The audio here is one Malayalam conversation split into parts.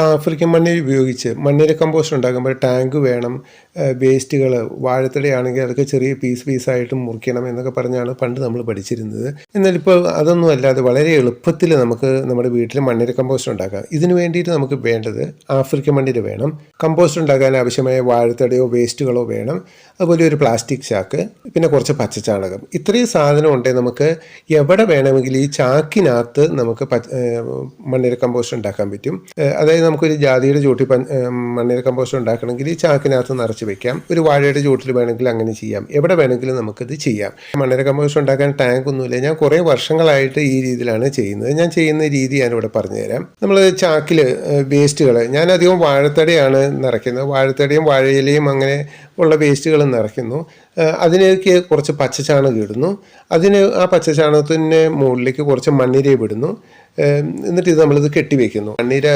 ആഫ്രിക്കൻ മണ്ണിര ഉപയോഗിച്ച് മണ്ണിര കമ്പോസ്റ്റ് ഉണ്ടാക്കുമ്പോൾ ടാങ്ക് വേണം വേസ്റ്റുകൾ വാഴത്തടയാണെങ്കിൽ അതൊക്കെ ചെറിയ പീസ് പീസായിട്ട് മുറിക്കണം എന്നൊക്കെ പറഞ്ഞാണ് പണ്ട് നമ്മൾ പഠിച്ചിരുന്നത്. എന്നാൽ ഇപ്പോൾ അതൊന്നും അല്ലാതെ വളരെ എളുപ്പത്തിൽ നമുക്ക് നമ്മുടെ വീട്ടിൽ മണ്ണിര കമ്പോസ്റ്റ് ഉണ്ടാക്കാം. ഇതിനു വേണ്ടിയിട്ട് നമുക്ക് വേണ്ടത് ആഫ്രിക്കൻ മണ്ണിര വേണം. കമ്പോസ്റ്റ് ഉണ്ടാക്കാൻ ആവശ്യമായ വാഴത്തടയോ വേസ്റ്റുകളോ വേണം. അതുപോലെ ഒരു പ്ലാസ്റ്റിക് ചാക്ക് പിന്നെ കുറച്ച് പച്ചച്ചാണകം. ഇത്രയും സാധനം ഉണ്ടെങ്കിൽ നമുക്ക് എവിടെ വേണമെങ്കിൽ ഈ ചാക്കിനകത്ത് നമുക്ക് മണ്ണിര കമ്പോസ്റ്റ് ഉണ്ടാക്കാൻ പറ്റും. അതായത് നമുക്കൊരു ജാതിയുടെ ചൂട്ടിൽ മണ്ണിര കമ്പോസ്റ്റ് ഉണ്ടാക്കണമെങ്കിൽ ഈ ചാക്കിനകത്ത് നിറച്ച് വെക്കാം. ഒരു വാഴയുടെ ചൂട്ടിൽ വേണമെങ്കിൽ അങ്ങനെ ചെയ്യാം. എവിടെ വേണമെങ്കിലും നമുക്കിത് ചെയ്യാം. മണ്ണിര കമ്പോസ്റ്റ് ഉണ്ടാക്കാൻ ടാങ്ക് ഒന്നുമില്ല. ഞാൻ കുറേ വർഷങ്ങളായിട്ട് ഈ രീതിയിലാണ് ചെയ്യുന്നത്. ഞാൻ ചെയ്യുന്ന രീതി ഞാനിവിടെ പറഞ്ഞുതരാം. നമ്മൾ ചാക്കിൽ വേസ്റ്റുകൾ ഞാൻ അധികം വാഴത്തടയാണ് നിറയ്ക്കുന്നത്. വാഴത്തടയും വാഴയിലയും അങ്ങനെ ഉള്ള വേസ്റ്റുകൾ നിറയ്ക്കുന്നു. അതിലേക്ക് കുറച്ച് പച്ചച്ചാണകം ഇടുന്നു. അതിന് ആ പച്ചച്ചാണകത്തിന് മുകളിലേക്ക് കുറച്ച് മണ്ണിര വിടുന്നു. എന്നിട്ട് ഇത് നമ്മളിത് കെട്ടിവെക്കുന്നു മണ്ണിര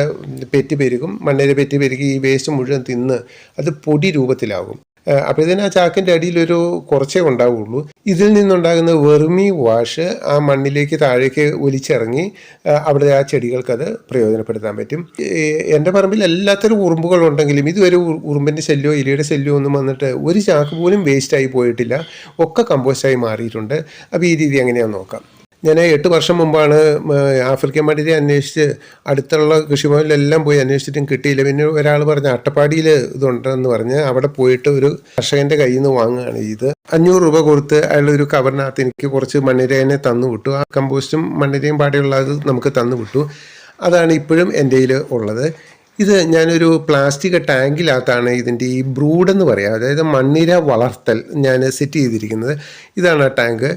പെറ്റി പെരുകും. മണ്ണിര പെറ്റി പെരുകി ഈ വേസ്റ്റ് മുഴുവൻ തിന്ന് അത് പൊടി രൂപത്തിലാകും. അപ്പോൾ ഇതിന് ആ ചാക്കിന്റെ അടിയിലൊരു കുറച്ചേ ഉണ്ടാവുള്ളൂ. ഇതിൽ നിന്നുണ്ടാകുന്ന വെറുമി വാഷ് ആ മണ്ണിലേക്ക് താഴേക്ക് ഒലിച്ചിറങ്ങി അവിടെ ആ ചെടികൾക്കത് പ്രയോജനപ്പെടുത്താൻ പറ്റും. എന്റെ പറമ്പിൽ എല്ലാത്തരം ഉറുമ്പുകൾ ഉണ്ടെങ്കിലും ഇതുവരെ ഉറുമ്പിന്റെ ശല്യമോ ഇലയുടെ ശല്യമോ ഒന്നും വന്നിട്ട് ഒരു ചാക്ക് പോലും വേസ്റ്റായി പോയിട്ടില്ല. ഒക്കെ കമ്പോസ്റ്റായി മാറിയിട്ടുണ്ട്. അപ്പോൾ ഈ രീതി എങ്ങനെയാണെന്ന് നോക്കാം. ഞാൻ എട്ട് വർഷം മുമ്പാണ് ആഫ്രിക്കൻ മടിയെ അന്വേഷിച്ച് അടുത്തുള്ള കൃഷിഭവനിലെല്ലാം പോയി അന്വേഷിച്ചിട്ടും കിട്ടിയില്ല. പിന്നെ ഒരാൾ പറഞ്ഞ അട്ടപ്പാടിയിൽ ഇതുണ്ടെന്ന് പറഞ്ഞ് അവിടെ പോയിട്ട് ഒരു കർഷകന്റെ കയ്യിൽ നിന്ന് വാങ്ങുകയാണ് ഇത് അഞ്ഞൂറ് രൂപ കൊടുത്ത് അയാൾ ഒരു കവറിനകത്ത് എനിക്ക് കുറച്ച് മണ്ണിരേനെ തന്നു വിട്ടു. ആ കമ്പോസ്റ്റും മണ്ണിരയും പാടെയുള്ളത് നമുക്ക് തന്നു വിട്ടു. അതാണ് ഇപ്പോഴും എന്റെ ഉള്ളത്. ഇത് ഞാനൊരു പ്ലാസ്റ്റിക് ടാങ്കിനകത്താണ് ഇതിന്റെ ഈ ബ്രൂഡ് എന്ന് പറയാം അതായത് മണ്ണിര വളർത്തൽ ഞാൻ സെറ്റ് ചെയ്തിരിക്കുന്നത്. ഇതാണ് ആ ടാങ്ക്.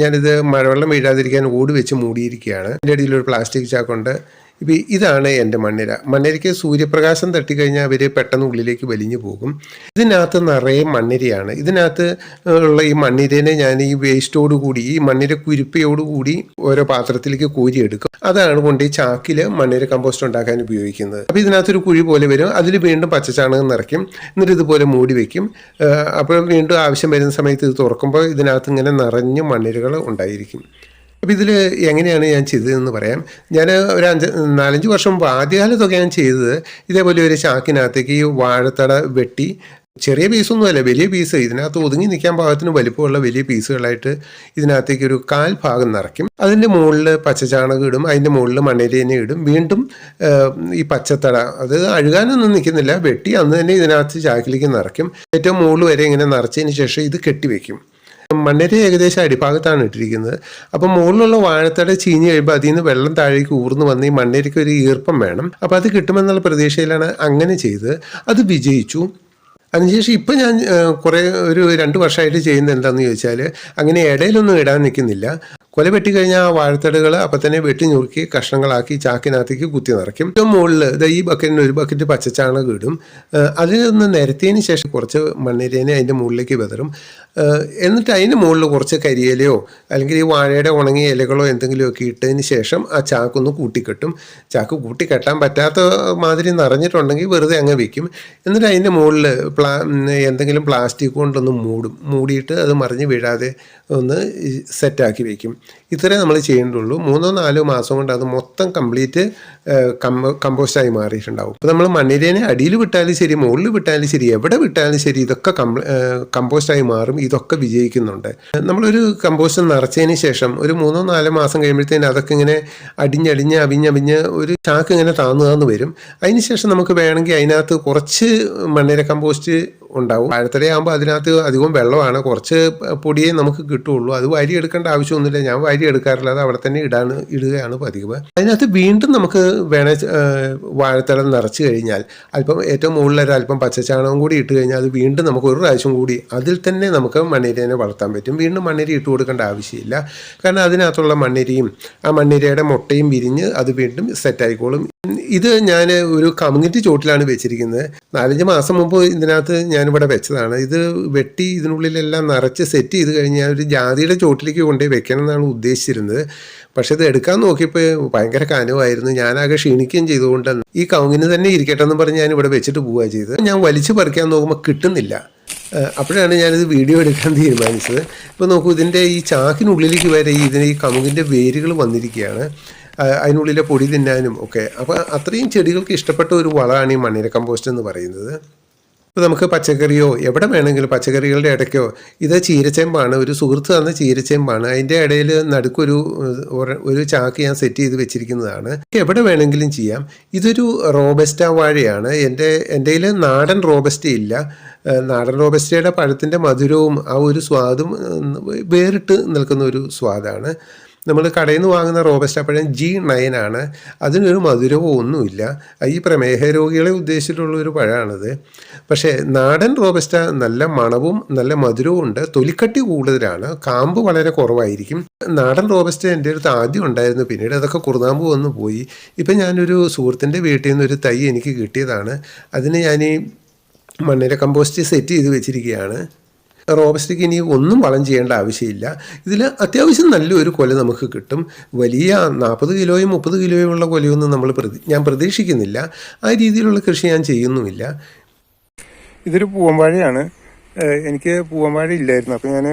ഞാനിത് മഴവെള്ളം വീഴാതിരിക്കാൻ ഓടി വെച്ച് മൂടിയിരിക്കുകയാണ്. അതിന്റെ ഇടയിൽ ഒരു പ്ലാസ്റ്റിക് ചാക്കുണ്ട്. ഇപ്പം ഇതാണ് എന്റെ മണ്ണിര. മണ്ണിരയ്ക്ക് സൂര്യപ്രകാശം തട്ടിക്കഴിഞ്ഞാൽ അവർ പെട്ടെന്ന് ഉള്ളിലേക്ക് വലിഞ്ഞു പോകും. ഇതിനകത്ത് നിറയെ മണ്ണിരയാണ്. ഇതിനകത്ത് ഉള്ള ഈ മണ്ണിരനെ ഞാൻ ഈ വേസ്റ്റോട് കൂടി ഈ മണ്ണിര കുരുപ്പയോടുകൂടി ഓരോ പാത്രത്തിലേക്ക് കോരിയെടുക്കും അതാണ് കൊണ്ട് ഈ ചാക്കിൽ മണ്ണിര കമ്പോസ്റ്റ് ഉണ്ടാക്കാൻ ഉപയോഗിക്കുന്നത്. അപ്പോൾ ഇതിനകത്തൊരു കുഴി പോലെ വരും. അതിൽ വീണ്ടും പച്ചച്ചാണകം നിറയ്ക്കും. എന്നിട്ട് ഇതുപോലെ മൂടി വയ്ക്കും അപ്പോൾ വീണ്ടും ആവശ്യം വരുന്ന സമയത്ത് ഇത് തുറക്കുമ്പോൾ ഇതിനകത്ത് ഇങ്ങനെ നിറഞ്ഞ് മണ്ണിരകൾ ഉണ്ടായിരിക്കും. അപ്പോൾ ഇതിൽ എങ്ങനെയാണ് ഞാൻ ചെയ്തതെന്ന് പറയാം. ഞാൻ ഒരു അഞ്ച് നാലഞ്ച് വർഷം മുമ്പ് ആദ്യകാലത്തൊക്കെ ഞാൻ ചെയ്തത് ഇതേപോലെ ഒരു ചാക്കിനകത്തേക്ക് ഈ വാഴത്തട വെട്ടി ചെറിയ പീസൊന്നുമല്ല വലിയ പീസ് ഇതിനകത്ത് ഒതുങ്ങി നിൽക്കാൻ പാകത്തിന് വലിപ്പമുള്ള വലിയ പീസുകളായിട്ട് ഇതിനകത്തേക്ക് ഒരു കാൽ ഭാഗം നിറയ്ക്കും. അതിന്റെ മുകളിൽ പച്ചചാണകം ഇടും അതിന്റെ മുകളിൽ മണ്ണിരേനെ ഇടും. വീണ്ടും ഈ പച്ചത്തട അത് അഴുകാനൊന്നും നിൽക്കുന്നില്ല വെട്ടി അന്ന് തന്നെ ഇതിനകത്ത് ചാക്കിലേക്ക് നിറയ്ക്കും. ഏറ്റവും മുകളിൽ വരെ ഇങ്ങനെ നിറച്ചതിന് ശേഷം ഇത് കെട്ടിവെക്കും. മണ്ണിര ഏകദേശം അടിഭാഗത്താണ് ഇട്ടിരിക്കുന്നത്. അപ്പം മുകളിലുള്ള വാഴത്തട ചീഞ്ഞ് കഴിയുമ്പോൾ അതിൽ നിന്ന് വെള്ളം താഴേക്ക് ഊർന്നു വന്ന് ഈ മണ്ണിരയ്ക്ക് ഒരു ഈർപ്പം വേണം. അപ്പോൾ അത് കിട്ടുമെന്നുള്ള പ്രതീക്ഷയിലാണ് അങ്ങനെ ചെയ്ത് അത് വിജയിച്ചു. അതിനുശേഷം ഇപ്പം ഞാൻ കുറേ ഒരു രണ്ട് വർഷമായിട്ട് ചെയ്യുന്നത് എന്താണെന്ന് ചോദിച്ചാൽ അങ്ങനെ ഇടയിലൊന്നും ഇടാൻ നിൽക്കുന്നില്ല. കൊല വെട്ടിക്കഴിഞ്ഞാൽ ആ വാഴത്തടുകൾ അപ്പം തന്നെ വെട്ടി ഞുറുക്കി കഷ്ണങ്ങളാക്കി ചാക്കിനകത്തേക്ക് കുത്തി നിറയ്ക്കും. ഏറ്റവും മുകളിൽ ഈ ബക്കറ്റിന് ഒരു ബക്കറ്റ് പച്ചച്ചാണകം ഇടും. അതിൽ നിന്ന് നിരത്തിയതിന് ശേഷം കുറച്ച് മണ്ണിരേനെ അതിന്റെ മുകളിലേക്ക് വിതറും. എന്നിട്ട് അതിന്റെ മുകളിൽ കുറച്ച് കരിയിലയോ അല്ലെങ്കിൽ ഈ വാഴയുടെ ഉണങ്ങിയ ഇലകളോ എന്തെങ്കിലും എന്തെങ്കിലുമൊക്കെ ഇട്ടതിന് ശേഷം ആ ചാക്കൊന്ന് കൂട്ടിക്കെട്ടും. ചാക്ക് കൂട്ടിക്കെട്ടാൻ പറ്റാത്ത മാതിരി നിറഞ്ഞിട്ടുണ്ടെങ്കിൽ വെറുതെ അങ്ങ് വെക്കും. എന്നിട്ട് അതിന്റെ മുകളിൽ പ്ലാ എന്തെങ്കിലും പ്ലാസ്റ്റിക് കൊണ്ടൊന്ന് മൂടും. മൂടിയിട്ട് അത് മറിഞ്ഞ് വീഴാതെ ഒന്ന് സെറ്റാക്കി വയ്ക്കും ഇത്രേ നമ്മൾ ചെയ്യേണ്ടുള്ളൂ. മൂന്നോ നാലോ മാസം കൊണ്ട് അത് മൊത്തം കംപ്ലീറ്റ് കമ്പോസ്റ്റായി മാറിയിട്ടുണ്ടാവും. അപ്പോൾ നമ്മൾ മണ്ണിരേനെ അടിയിൽ വിട്ടാലും ശരി മുകളിൽ വിട്ടാലും ശരി എവിടെ വിട്ടാലും ശരി ഇതൊക്കെ കമ്പോസ്റ്റായി മാറും. ഇതൊക്കെ വിജയിക്കുന്നുണ്ട്. നമ്മളൊരു കമ്പോസ്റ്റ് നിറച്ചതിന് ശേഷം ഒരു മൂന്നോ നാലോ മാസം കഴിയുമ്പോഴത്തേന് അതൊക്കെ ഇങ്ങനെ അടിഞ്ഞടിഞ്ഞ് അവിഞ്ഞവിഞ്ഞ് ഒരു ചാക്ക് ഇങ്ങനെ താന്നു താന്ന് വരും. അതിന് ശേഷം നമുക്ക് വേണമെങ്കിൽ അതിനകത്ത് കുറച്ച് മണ്ണിര കമ്പോസ്റ്റ് ഉണ്ടാവും. വാഴത്തടയാകുമ്പോൾ അതിനകത്ത് അധികം വെള്ളമാണ്. കുറച്ച് പൊടിയേ നമുക്ക് കിട്ടുള്ളൂ. അത് വാരി എടുക്കേണ്ട ആവശ്യമൊന്നുമില്ല. ഞാൻ വാരി എടുക്കാറില്ല അത് അവിടെ തന്നെ ഇടാണ് ഇടുകയാണ് പതിവ്. അതിനകത്ത് വീണ്ടും നമുക്ക് വേണ വാഴത്തട നിറച്ച് കഴിഞ്ഞാൽ അല്പം ഏറ്റവും മുകളിലൊരു അല്പം പച്ചച്ചാണകം കൂടി ഇട്ട് കഴിഞ്ഞാൽ അത് വീണ്ടും നമുക്ക് ഒരു പ്രാവശ്യം കൂടി അതിൽ തന്നെ നമുക്ക് മണ്ണിരേനെ വളർത്താൻ പറ്റും. വീണ്ടും മണ്ണിര ഇട്ട് കൊടുക്കേണ്ട ആവശ്യമില്ല. കാരണം അതിനകത്തുള്ള മണ്ണിരയും ആ മണ്ണിരയുടെ മുട്ടയും വിരിഞ്ഞ് അത് വീണ്ടും സെറ്റായിക്കോളും ഇത് ഞാൻ ഒരു കമ്മ്യൂണിറ്റി ചോട്ടിലാണ് വെച്ചിരിക്കുന്നത്. നാലഞ്ച് മാസം മുമ്പ് ഇതിനകത്ത് ഞാനിവിടെ വെച്ചതാണ്. ഇത് വെട്ടി ഇതിനുള്ളിലെല്ലാം നിറച്ച് സെറ്റ് ചെയ്ത് കഴിഞ്ഞാൽ ഒരു ജാതിയുടെ ചോട്ടിലേക്ക് കൊണ്ടുപോയി വെക്കണം എന്നാണ് ഉദ്ദേശിച്ചിരുന്നത്. പക്ഷേ ഇത് എടുക്കാൻ നോക്കിയപ്പോൾ ഭയങ്കര കനവായിരുന്നു. ഞാനാകെ ക്ഷീണിക്കുകയും ചെയ്തുകൊണ്ട് ഈ കവുങ്ങിന് തന്നെ ഇരിക്കട്ടെ എന്ന് പറഞ്ഞ് ഞാൻ ഇവിടെ വെച്ചിട്ട് പോവുക ചെയ്തത്. ഞാൻ വലിച്ചു പറിക്കാൻ നോക്കുമ്പോൾ കിട്ടുന്നില്ല. അപ്പോഴാണ് ഞാനിത് വീഡിയോ എടുക്കാൻ തീരുമാനിച്ചത്. ഇപ്പോൾ നോക്കൂ ഇതിന്റെ ഈ ചാക്കിനുള്ളിലേക്ക് വരെ ഇതിന് ഈ കമുകിന്റെ വേരുകൾ വന്നിരിക്കുകയാണ്. അതിനുള്ളിലെ പൊടി തിന്നാനും ഒക്കെ. അപ്പോൾ അത്രയും ചെടികൾക്ക് ഇഷ്ടപ്പെട്ട ഒരു വളമാണ് ഈ മണ്ണിര കമ്പോസ്റ്റ് എന്ന് പറയുന്നത്. ഇപ്പോൾ നമുക്ക് പച്ചക്കറിയോ എവിടെ വേണമെങ്കിലും പച്ചക്കറികളുടെ ഇടയ്ക്കോ ഇത് ചീരച്ചേമ്പാണ് ഒരു സുഹൃത്ത് തന്ന ചീരച്ചേമ്പാണ് അതിന്റെ ഇടയിൽ നടുക്കൊരു ഒരു ചാക്ക് ഞാൻ സെറ്റ് ചെയ്ത് വെച്ചിരിക്കുന്നതാണ്. എവിടെ വേണമെങ്കിലും ചെയ്യാം. ഇതൊരു റോബസ്റ്റ വാഴയാണ്. എന്റെ എന്റെ നാടൻ റോബസ്റ്റ ഇല്ല. നാടൻ റോബസ്റ്റയുടെ പഴത്തിന്റെ മധുരവും ആ ഒരു സ്വാദും വേറിട്ട് നിൽക്കുന്ന ഒരു സ്വാദാണ്. നമ്മൾ കടയിൽ നിന്ന് വാങ്ങുന്ന റോബസ്റ്റ പഴം ജി നയൻ ആണ്. അതിനൊരു മധുരമോ ഒന്നുമില്ല ഈ പ്രമേഹ രോഗികളെ ഉദ്ദേശിച്ചിട്ടുള്ള ഒരു പഴമാണത്. പക്ഷേ നാടൻ റോബസ്റ്റ നല്ല മണവും നല്ല മധുരവും ഉണ്ട്. തൊലിക്കട്ടി കൂടുതലാണ്. കാമ്പ് വളരെ കുറവായിരിക്കും. നാടൻ റോബസ്റ്റ എന്റെ അടുത്ത് ആദ്യം ഉണ്ടായിരുന്നു. പിന്നീട് അതൊക്കെ കുറുനാമ്പ് വന്നു പോയി. ഇപ്പം ഞാനൊരു സുഹൃത്തിന്റെ വീട്ടിൽ നിന്നൊരു തൈ എനിക്ക് കിട്ടിയതാണ്. അതിന് ഞാൻ ഈ മണ്ണിര കമ്പോസ്റ്റ് സെറ്റ് ചെയ്ത് വെച്ചിരിക്കുകയാണ്. റോബസ്റ്റയ്ക്ക് ഇനി ഒന്നും വളം ചെയ്യേണ്ട ആവശ്യമില്ല. ഇതിൽ അത്യാവശ്യം നല്ലൊരു കൊല നമുക്ക് കിട്ടും. വലിയ നാൽപ്പത് കിലോയും മുപ്പത് കിലോയും ഉള്ള കൊലയൊന്നും നമ്മൾ പ്രതി ഞാൻ പ്രതീക്ഷിക്കുന്നില്ല. ആ രീതിയിലുള്ള കൃഷി ഞാൻ ചെയ്യുന്നുമില്ല. ഇതൊരു പൂവമ്പാഴയാണ് എനിക്ക് പൂവമ്പാഴ ഇല്ലായിരുന്നു. അപ്പോൾ ഞാൻ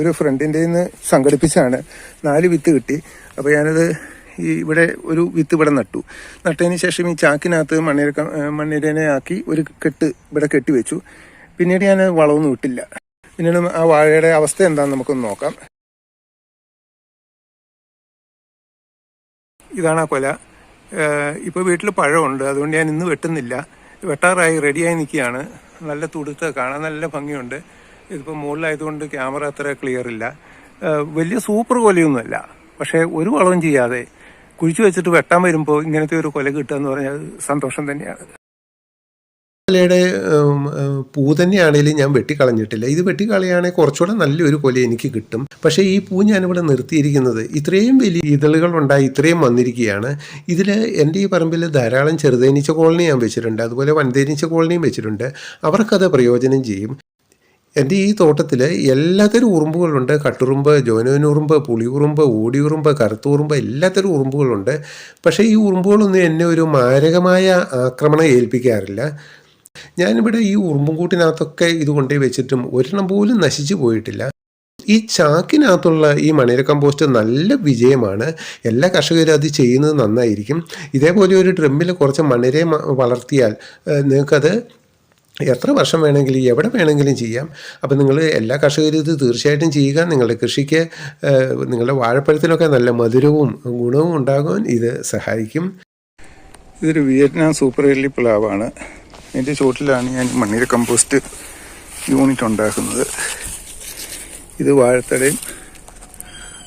ഒരു ഫ്രണ്ടിന്റെ നിന്ന് സംഘടിപ്പിച്ചാണ് നാല് വിത്ത് കിട്ടി. അപ്പോൾ ഞാനത് ഈ ഇവിടെ ഒരു വിത്ത് ഇവിടെ നട്ടു. നട്ടതിന് ശേഷം ഈ ചാക്കിനകത്ത് മണ്ണിര മണ്ണിരനെ ആക്കി ഒരു കെട്ട് ഇവിടെ കെട്ടി വെച്ചു പിന്നീട് ഞാൻ വളമൊന്നും ഇട്ടില്ല. പിന്നീട് ആ വാഴയുടെ അവസ്ഥ എന്താണെന്ന് നമുക്കൊന്ന് നോക്കാം. ഇതാണ് ആ കൊല. ഇപ്പോൾ വീട്ടിൽ പഴമുണ്ട്. അതുകൊണ്ട് ഞാൻ ഇന്ന് വെട്ടുന്നില്ല. വെട്ടാറായി റെഡിയായി നിൽക്കുകയാണ്. നല്ല തുടുത്ത് കാണാൻ നല്ല ഭംഗിയുണ്ട്. ഇതിപ്പോൾ മുകളിലായതുകൊണ്ട് ക്യാമറ അത്ര ക്ലിയർ ഇല്ല. വലിയ സൂപ്പർ കൊലയൊന്നുമല്ല. പക്ഷേ ഒരു വളവും ചെയ്യാതെ കുഴിച്ചു വെച്ചിട്ട് വെട്ടാൻ വരുമ്പോൾ ഇങ്ങനത്തെ ഒരു കൊല കിട്ടുക എന്ന് പറഞ്ഞാൽ സന്തോഷം തന്നെയാണ്. കൊലയുടെ പൂ തന്നെയാണെങ്കിലും ഞാൻ വെട്ടിക്കളഞ്ഞിട്ടില്ല. ഇത് വെട്ടിക്കളയാണെങ്കിൽ കുറച്ചുകൂടെ നല്ലൊരു കൊല എനിക്ക് കിട്ടും. പക്ഷേ ഈ പൂ ഞാനിവിടെ നിർത്തിയിരിക്കുന്നത് ഇത്രയും വലിയ ഇതളുകൾ ഉണ്ടായി ഇത്രയും വന്നിരിക്കുകയാണ്. ഇതിൽ എന്റെ ഈ പറമ്പിൽ ധാരാളം ചെറുതേനീച്ച കോളനി ഞാൻ വെച്ചിട്ടുണ്ട്. അതുപോലെ വൻതേനീച്ച കോളനിയും വെച്ചിട്ടുണ്ട്. അവർക്കത് പ്രയോജനം ചെയ്യും. എന്റെ ഈ തോട്ടത്തിൽ എല്ലാത്തരം ഉറുമ്പുകളുണ്ട്. കട്ടുറുമ്പ് ജോനോനുറുമ്പ് പുളിയുറുമ്പ് ഓടിയുറുമ്പ് കറുത്തുറുമ്പ് എല്ലാത്തരം ഉറുമ്പുകളുണ്ട്. പക്ഷേ ഈ ഉറുമ്പുകളൊന്നും എന്നെ ഒരു മാരകമായ ആക്രമണം ഏൽപ്പിക്കാറില്ല. ഞാനിവിടെ ഈ ഉറുമ്പും കൂട്ടിനകത്തൊക്കെ ഇത് കൊണ്ടുപോയി വെച്ചിട്ടും ഒരെണ്ണം പോലും നശിച്ചു പോയിട്ടില്ല. ഈ ചാക്കിനകത്തുള്ള ഈ മണിര കമ്പോസ്റ്റ് നല്ല വിജയമാണ്. എല്ലാ കർഷകരും അത് ചെയ്യുന്നത് നന്നായിരിക്കും. ഇതേപോലെ ഒരു ഡ്രമ്മിൽ കുറച്ച് മണിരെ വളർത്തിയാൽ നിങ്ങൾക്കത് എത്ര വർഷം വേണമെങ്കിലും എവിടെ വേണമെങ്കിലും ചെയ്യാം. അപ്പം നിങ്ങൾ എല്ലാ കർഷകരും ഇത് തീർച്ചയായിട്ടും ചെയ്യുക. നിങ്ങളുടെ കൃഷിക്ക് നിങ്ങളുടെ വാഴപ്പഴത്തിനൊക്കെ നല്ല മധുരവും ഗുണവും ഉണ്ടാകാൻ ഇത് സഹായിക്കും. ഇതൊരു വിയറ്റ്നാം സൂപ്പർ എല്ലി പ്ലാവാണ്. ഇതിന്റെ ചുവട്ടിലാണ് ഞാൻ മണ്ണിര കമ്പോസ്റ്റ് യൂണിറ്റ് ഉണ്ടാക്കുന്നത്. ഇത് വാഴത്തടയും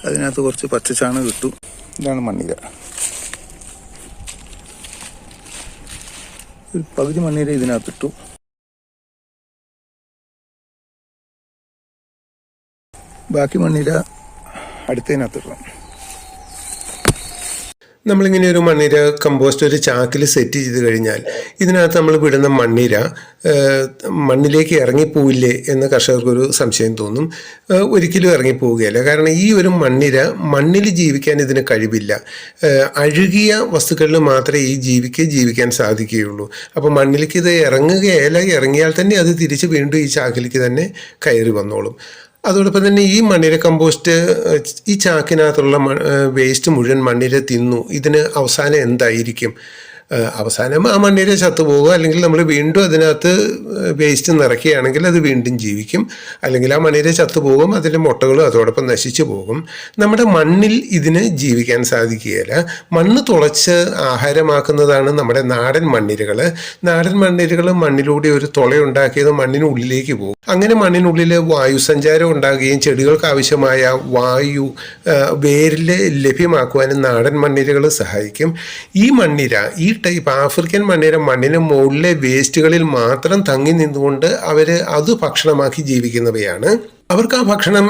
അതിനകത്ത് കുറച്ച് പച്ചച്ചാണ് കിട്ടും ഇതാണ് മണ്ണിര. ഒരു പകുതി മണ്ണിര ഇതിനകത്തിട്ടു ബാക്കി മണ്ണിര അടുത്തതിനകത്തിടണം നമ്മളിങ്ങനെ ഒരു മണ്ണിര കമ്പോസ്റ്റ് ഒരു ചാക്കിൽ സെറ്റ് ചെയ്ത് കഴിഞ്ഞാൽ ഇതിനകത്ത് നമ്മൾ വിടുന്ന മണ്ണിര മണ്ണിലേക്ക് ഇറങ്ങിപ്പോവില്ലേ എന്ന് കർഷകർക്കൊരു സംശയം തോന്നും. ഒരിക്കലും ഇറങ്ങിപ്പോവുകയില്ല. കാരണം ഈ ഒരു മണ്ണിര മണ്ണിൽ ജീവിക്കാൻ ഇതിന് കഴിവില്ല. അഴുകിയ വസ്തുക്കളിൽ മാത്രമേ ഈ ജീവിക്ക് ജീവിക്കാൻ സാധിക്കുകയുള്ളൂ. അപ്പോൾ മണ്ണിലേക്ക് ഇത് ഇറങ്ങുകയല്ല ഇറങ്ങിയാൽ തന്നെ അത് തിരിച്ച് വീണ്ടും ഈ ചാക്കിലേക്ക് തന്നെ കയറി വന്നോളും. അതോടൊപ്പം തന്നെ ഈ മണ്ണിര കമ്പോസ്റ്റ് ഈ ചാക്കിനകത്തുള്ള വേസ്റ്റ് മുഴുവൻ മണ്ണിര തിന്നു. ഇതിന് അവസാനം എന്തായിരിക്കും? അവസാനം ആ മണ്ണിര ചത്തുപോകുക അല്ലെങ്കിൽ നമ്മൾ വീണ്ടും അതിനകത്ത് വേസ്റ്റ് നിറയ്ക്കുകയാണെങ്കിൽ അത് വീണ്ടും ജീവിക്കും. അല്ലെങ്കിൽ ആ മണ്ണിര ചത്തുപോകും അതിന്റെ മുട്ടകളും അതോടൊപ്പം നശിച്ചു പോകും. നമ്മുടെ മണ്ണിൽ ഇതിന് ജീവിക്കാൻ സാധിക്കുകയില്ല. മണ്ണ് തുളച്ച് ആഹാരമാക്കുന്നതാണ് നമ്മുടെ നാടൻ മണ്ണിരകൾ. നാടൻ മണ്ണിരകൾ മണ്ണിലൂടെ ഒരു തുളയുണ്ടാക്കിയത് മണ്ണിനുള്ളിലേക്ക് പോകും. അങ്ങനെ മണ്ണിനുള്ളിൽ വായുസഞ്ചാരം ഉണ്ടാകുകയും ചെടികൾക്ക് ആവശ്യമായ വായു വേരിൽ ലഭ്യമാക്കുവാനും നാടൻ മണ്ണിരകൾ സഹായിക്കും. ഈ മണ്ണിര ഈ ടൈപ്പ് ആഫ്രിക്കൻ മണ്ണിര മണ്ണിന് മുകളിലെ വേസ്റ്റുകളിൽ മാത്രം തങ്ങി നിന്നുകൊണ്ട് അവർ അത് ഭക്ഷണമാക്കി ജീവിക്കുന്നവയാണ്. അവർക്ക് ആ ഭക്ഷണം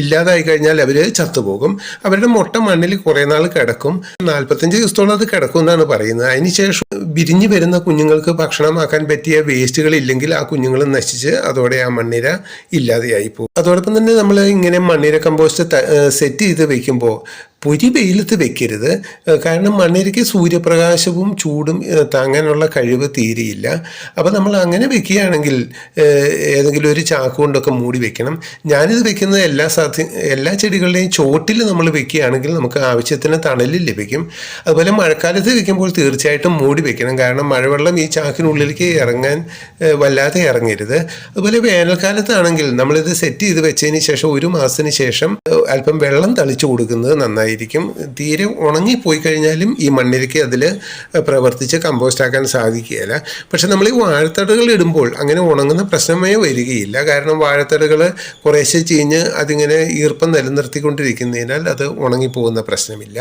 ഇല്ലാതായി കഴിഞ്ഞാൽ അവർ ചത്തുപോകും. അവരുടെ മുട്ട മണ്ണിൽ കുറേ നാൾ കിടക്കും. നാൽപ്പത്തഞ്ച് ദിവസത്തോളം അത് കിടക്കും എന്നാണ് പറയുന്നത്. അതിനുശേഷം വിരിഞ്ഞു വരുന്ന കുഞ്ഞുങ്ങൾക്ക് ഭക്ഷണമാക്കാൻ പറ്റിയ വേസ്റ്റുകൾ ഇല്ലെങ്കിൽ ആ കുഞ്ഞുങ്ങൾ നശിച്ച് അതോടെ ആ മണ്ണിര ഇല്ലാതെയായി പോകും. അതോടൊപ്പം തന്നെ നമ്മൾ ഇങ്ങനെ മണ്ണിര കമ്പോസ്റ്റ് സെറ്റ് ചെയ്ത് വെക്കുമ്പോൾ പൊരി വെയിലത്ത് വെക്കരുത്. കാരണം മണ്ണിരയ്ക്ക് സൂര്യപ്രകാശവും ചൂടും താങ്ങാനുള്ള കഴിവ് തീരെയില്ല. അപ്പോൾ നമ്മൾ അങ്ങനെ വെക്കുകയാണെങ്കിൽ ഏതെങ്കിലും ഒരു ചാക്ക് കൊണ്ടൊക്കെ മൂടി വെക്കണം. ഞാനിത് വെക്കുന്നത് എല്ലാ സാധ്യ എല്ലാ ചെടികളുടെയും ചോട്ടിൽ നമ്മൾ വെക്കുകയാണെങ്കിൽ നമുക്ക് ആവശ്യത്തിന് തണലിൽ ലഭിക്കും. അതുപോലെ മഴക്കാലത്ത് വെക്കുമ്പോൾ തീർച്ചയായിട്ടും മൂടി വെക്കണം. കാരണം മഴവെള്ളം ഈ ചാക്കിനുള്ളിലേക്ക് ഇറങ്ങാൻ വല്ലാതെ ഇറങ്ങരുത്. അതുപോലെ വേനൽക്കാലത്താണെങ്കിൽ നമ്മളിത് സെറ്റ് ചെയ്ത് വെച്ചതിന് ശേഷം ഒരു മാസത്തിന് ശേഷം അല്പം വെള്ളം തളിച്ചു കൊടുക്കുന്നത് നന്നായിരിക്കും തീരെ ഉണങ്ങിപ്പോയി കഴിഞ്ഞാലും ഈ മണ്ണിരയ്ക്ക് അതിൽ പ്രവർത്തിച്ച് കമ്പോസ്റ്റ് ആക്കാൻ സാധിക്കുകയില്ല. പക്ഷെ നമ്മൾ ഈ വാഴത്തടുകൾ ഇടുമ്പോൾ അങ്ങനെ ഉണങ്ങുന്ന പ്രശ്നമേ വരികയില്ല. കാരണം വാഴത്തടുകൾ കുറേശ്ശെ ചീഞ്ഞ് അതിങ്ങനെ ഈർപ്പം നിലനിർത്തിക്കൊണ്ടിരിക്കുന്നതിനാൽ അത് ഉണങ്ങിപ്പോകുന്ന പ്രശ്നമില്ല.